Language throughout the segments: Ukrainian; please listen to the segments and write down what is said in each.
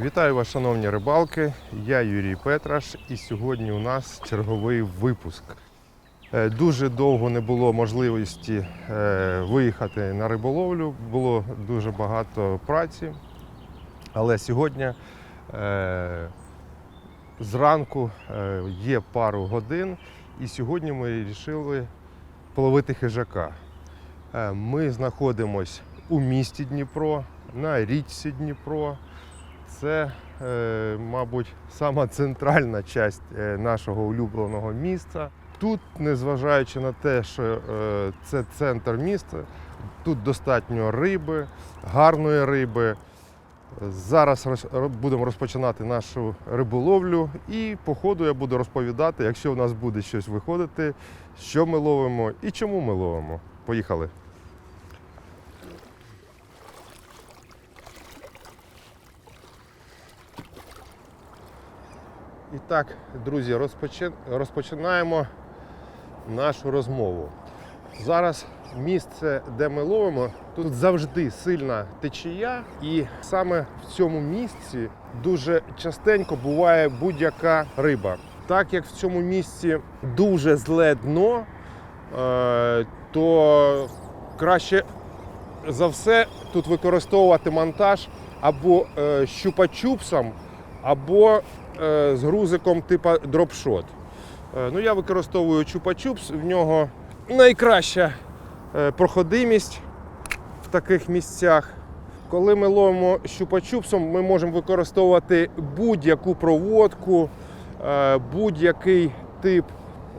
Вітаю вас, шановні рибалки. Я Юрій Петраш, і сьогодні у нас черговий випуск. Е, Дуже довго не було можливості е, виїхати на риболовлю, було дуже багато праці. Але сьогодні е, зранку є пару годин, і сьогодні ми вирішили половити хижака. Ми знаходимося у місті Дніпро, на річці Дніпро. Це, е, мабуть, сама центральна частина нашого улюбленого міста. Тут, незважаючи на те, що е, це центр міста, тут достатньо риби, гарної риби. Зараз будемо розпочинати нашу риболовлю і по ходу я буду розповідати, якщо в нас буде щось виходити, що ми ловимо і чому ми ловимо. Поїхали. І так, друзі, розпочинаємо нашу розмову. Зараз місце, де ми ловимо, тут завжди сильна течія, і саме в цьому місці дуже частенько буває будь-яка риба. Так як в цьому місці дуже зле дно, е, то краще за все тут використовувати монтаж або е, щупа-чупсом, або з грузиком типу дропшот. Е, Ну, я використовую чупа-чупс, в нього найкраща е, проходимість в таких місцях. Коли ми ловимо щупа-чупсом, ми можемо використовувати будь-яку проводку, е, будь-який тип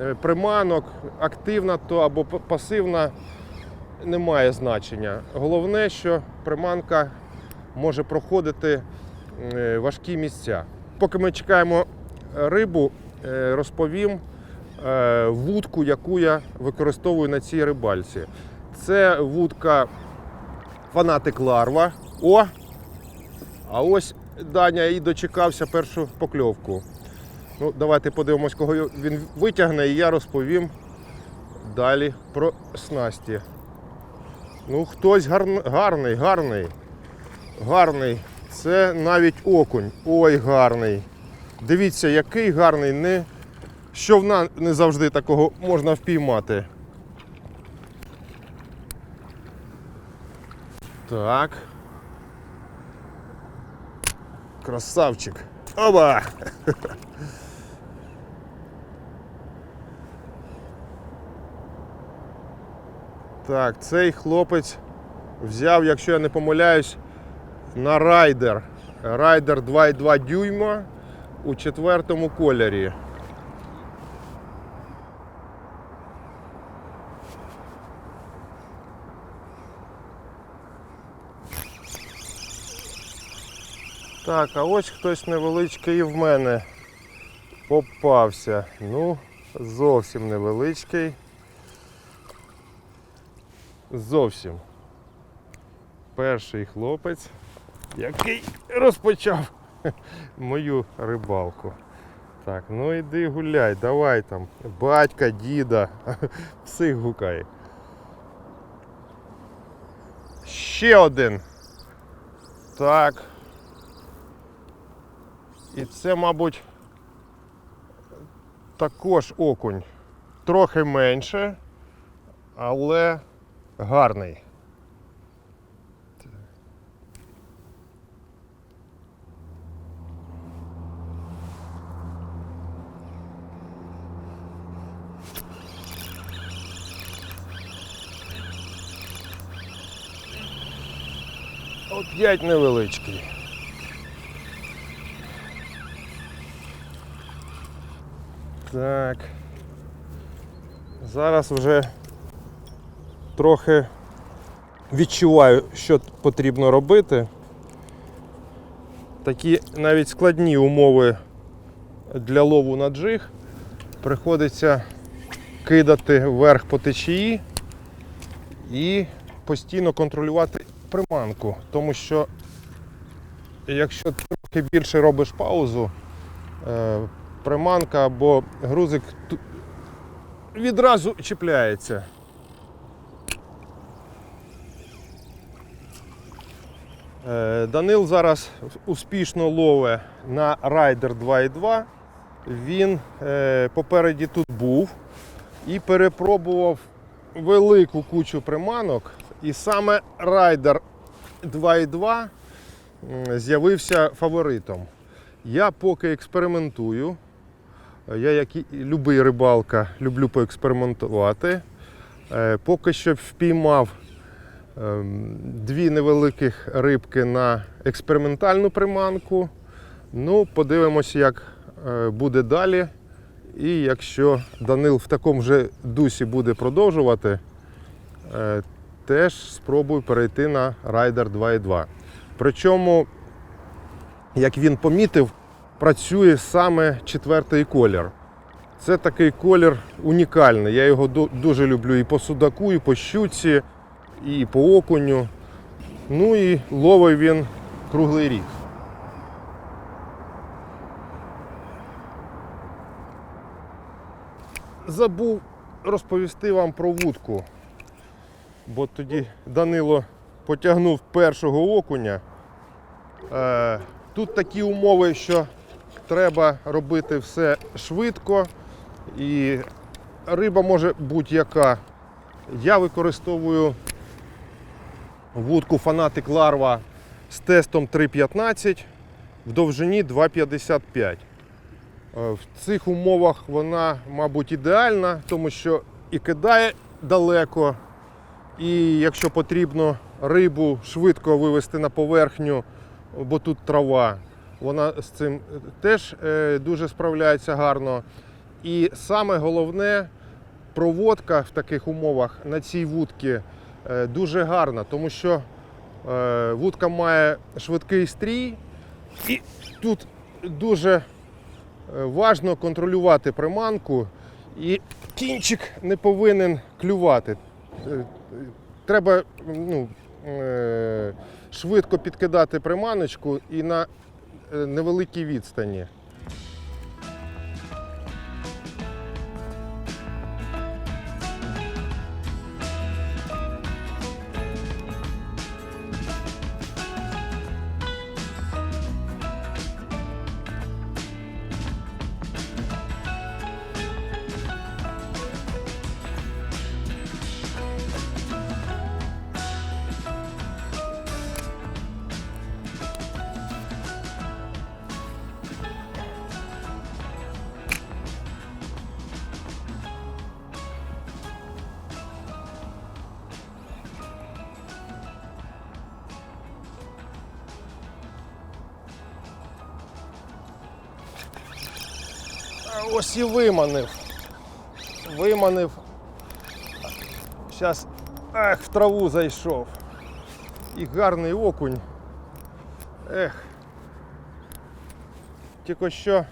е, приманок, активна то або пасивна, не має значення. Головне, що приманка може проходити е, важкі місця. Поки ми чекаємо рибу, е, розповім е, вудку, яку я використовую на цій рибальці. Це вудка фанатик Ларва. О! А ось Даня і дочекався першу покльовку. Ну, давайте подивимось, кого він витягне, і я розповім далі про снасті. Ну, хтось гарн- гарний, гарний. Гарний. Це навіть окунь. Ой, гарний. Дивіться, який гарний. Не... Щовна не завжди такого можна впіймати. Так. Красавчик. Оба! Так, цей хлопець взяв, якщо я не помиляюсь, на райдер. Райдер 2,2 дюйма у четвертому кольорі. Так, а ось хтось невеличкий і в мене попався. Ну, зовсім невеличкий. Зовсім. Перший хлопець, який розпочав мою рибалку. Так, ну іди гуляй, давай там, батька, діда, всіх гукай. Ще один. Так. І це, мабуть, також окунь. Трохи менше, але гарний. Оп'ять невеличкий. Так. Зараз вже трохи відчуваю, що потрібно робити. Такі навіть складні умови для лову на джиг. Приходиться кидати вверх по течії і постійно контролювати приманку. Тому що якщо трохи більше робиш паузу, е, приманка або грузик відразу чіпляється. Е, Данил зараз успішно лове на Райдер 2.2. Він е, попереді тут був і перепробував велику кучу приманок. І саме Райдер 2.2 з'явився фаворитом. Я поки експериментую. Я, як і любий рибалка, люблю поекспериментувати. Е, Поки що впіймав ем, дві невеликих рибки на експериментальну приманку. Ну, подивимося, як е, буде далі. І якщо Данил в такому же дусі буде продовжувати, е, теж спробую перейти на Rider 2.2. Причому, як він помітив, працює саме четвертий колір. Це такий колір унікальний. Я його дуже люблю і по судаку, і по щуці, і по окуню. Ну і ловить він круглий рік. Забув розповісти вам про вудку, бо тоді Данило потягнув першого окуня. Е, Тут такі умови, що треба робити все швидко і риба може будь-яка. Я використовую вудку Fanatic Larva з тестом 3,15 в довжині 2,55. Е, В цих умовах вона, мабуть, ідеальна, тому що і кидає далеко, і якщо потрібно рибу швидко вивести на поверхню, бо тут трава, вона з цим теж е, дуже справляється гарно. І саме головне, проводка в таких умовах на цій вудці е, дуже гарна, тому що е, вудка має швидкий стрій, і тут дуже е, важно контролювати приманку, і кінчик не повинен клювати. Е, Треба ну, е, швидко підкидати приманочку і на е, невеликій відстані. Ось і виманив. Виманив. Зараз ех, в траву зайшов. І гарний окунь. Ех. Тільки що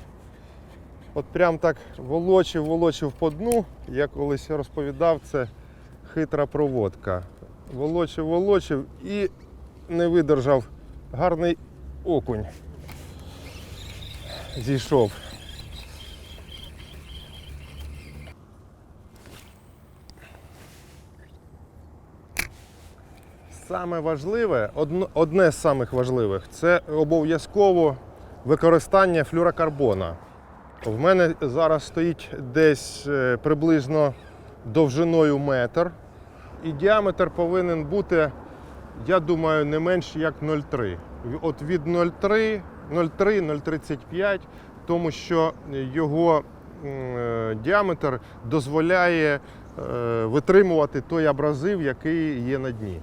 от прям так волочив, волочив по дну. Я колись розповідав, це хитра проводка. Волочив, волочив і не видержав. Гарний окунь. Зійшов. Саме важливе, одне з самих важливих це обов'язково використання флюрокарбона. В мене зараз стоїть десь е, приблизно довжиною метр, і діаметр повинен бути, я думаю, не менш як 0,3. От від 0,3, 0,3, 0,35, тому що його е, діаметр дозволяє е, витримувати той абразив, який є на дні.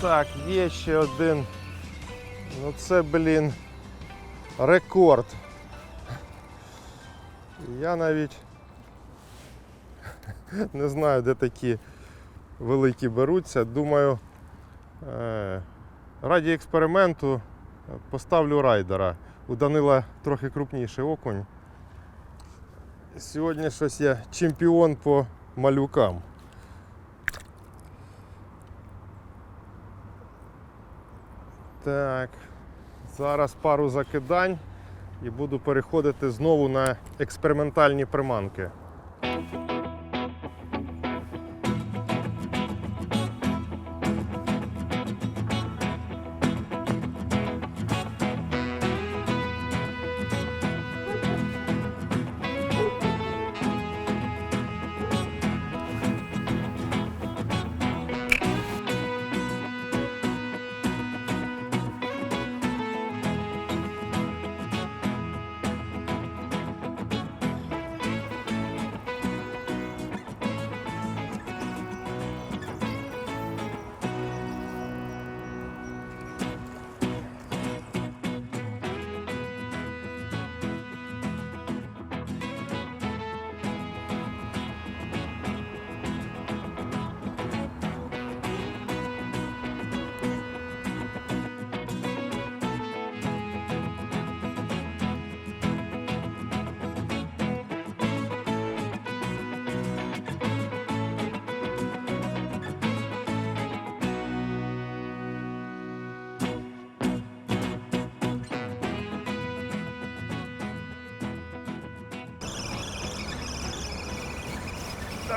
Так, є ще один. Ну це, блін, рекорд. Я навіть не знаю, де такі великі беруться. Думаю, е, раді експерименту поставлю райдера. У Данила трохи крупніший окунь. Сьогодні щось я чемпіон по малюкам. Так, зараз пару закидань і буду переходити знову на експериментальні приманки.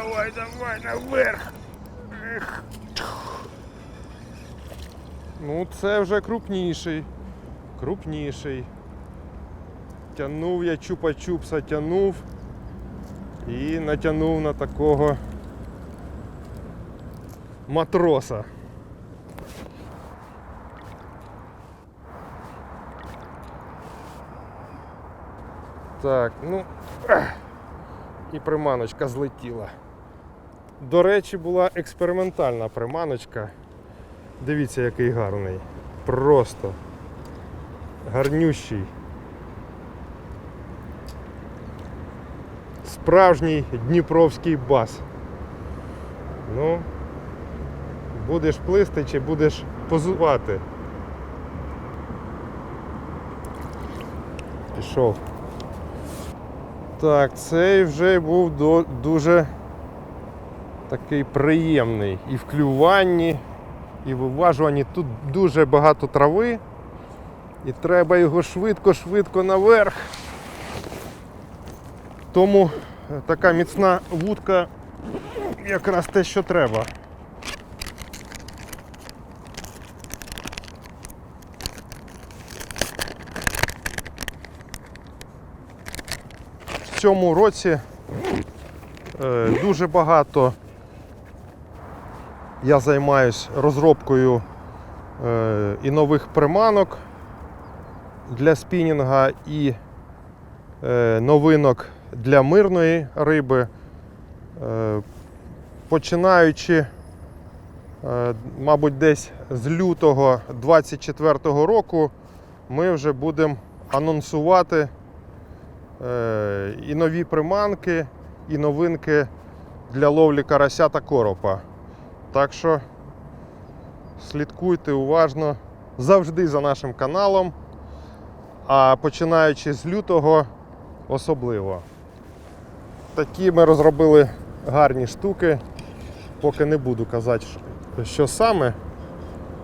Давай, давай, наверх. Ну, це вже крупніший. Крупніший. Тянув я чупа-чупса, тянув і натягнув на такого матроса. Так, ну. І приманочка злетіла. До речі, була експериментальна приманочка. Дивіться, який гарний. Просто гарнющий. Справжній дніпровський бас. Ну, будеш плисти чи будеш позувати. Пішов. Так, цей вже був до, дуже такий приємний і в клюванні, і в виважуванні. Тут дуже багато трави, і треба його швидко-швидко наверх. Тому е, така міцна вудка якраз те, що треба. В цьому році е, дуже багато я займаюсь розробкою е, і нових приманок для спінінга, і е, новинок для мирної риби. Е, починаючи, мабуть, десь з лютого 24-го року, ми вже будемо анонсувати і нові приманки, і новинки для ловлі карася та коропа. Так що слідкуйте уважно завжди за нашим каналом, а починаючи з лютого особливо. Такі ми розробили гарні штуки. Поки не буду казати, що саме.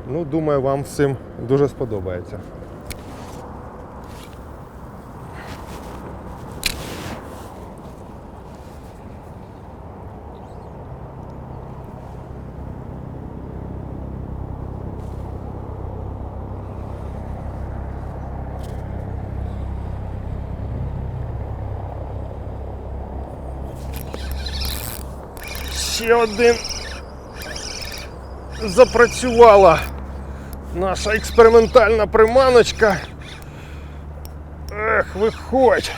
Ну, думаю, вам всім дуже сподобається. Ще один запрацювала наша експериментальна приманочка. Ех, виходь.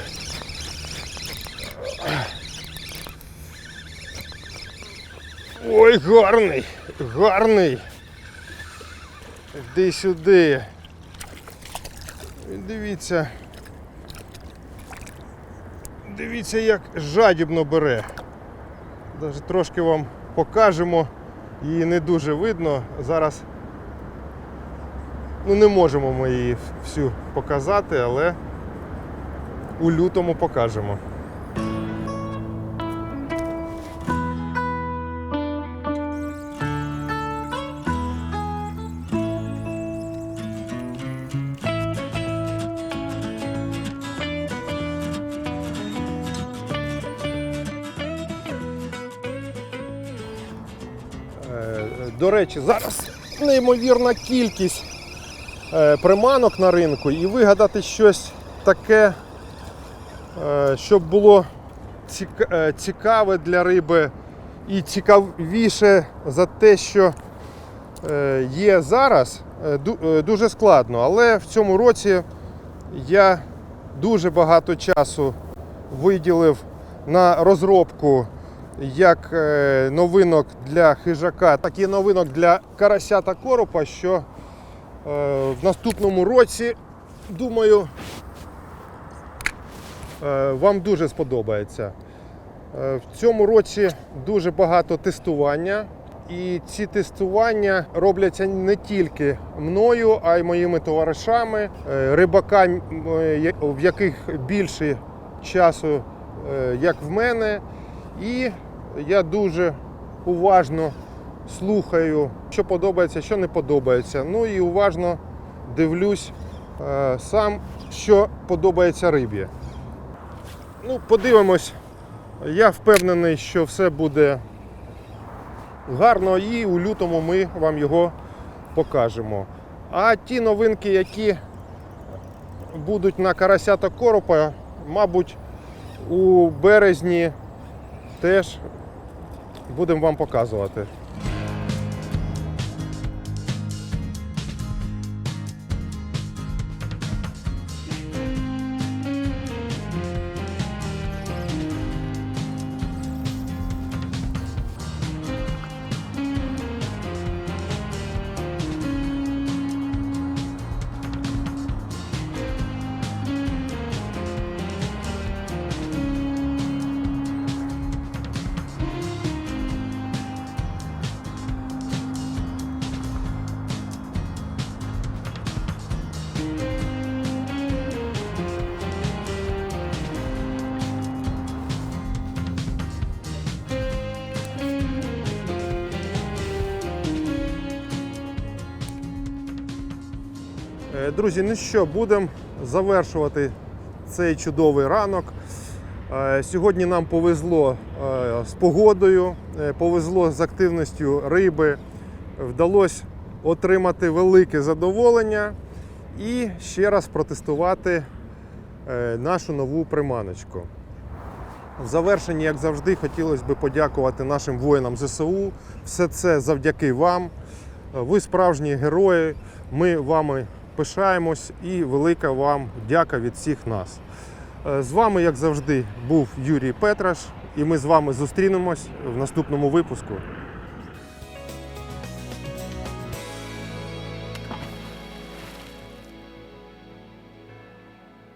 Ой, гарний, гарний. Іди сюди. Дивіться. Дивіться, як жадібно бере. Трошки вам покажемо. Її не дуже видно. Зараз ну, не можемо ми її всю показати, але у лютому покажемо. Речі, зараз неймовірна кількість е, приманок на ринку і вигадати щось таке, е, щоб було е, цікаве для риби і цікавіше за те, що є зараз, ду- дуже складно. Але в цьому році я дуже багато часу виділив на розробку як е, новинок для хижака, так і новинок для карася та коропа, що е, в наступному році, думаю, е, вам дуже сподобається. В цьому році дуже багато тестування, і ці тестування робляться не тільки мною, а й моїми товаришами, рибакам, е, в яких більше часу, як в мене. І я дуже уважно слухаю, що подобається, що не подобається. Ну і уважно дивлюсь е, сам, що подобається рибі. Ну, подивимось. Я впевнений, що все буде гарно і у лютому ми вам його покажемо. А ті новинки, які будуть на карася та коропа, мабуть, у березні теж будемо вам показувати. Друзі, ну що, будемо завершувати цей чудовий ранок. Е, Сьогодні нам повезло е, з погодою, е, повезло з активністю риби. Вдалося отримати велике задоволення і ще раз протестувати е, нашу нову приманочку. В завершенні, як завжди, хотілося б подякувати нашим воїнам ЗСУ. Все це завдяки вам. Ви справжні герої. Ми вами пишаємось і велика вам дяка від всіх нас. Е, З вами, як завжди, був Юрій Петраш, і ми з вами зустрінемось в наступному випуску.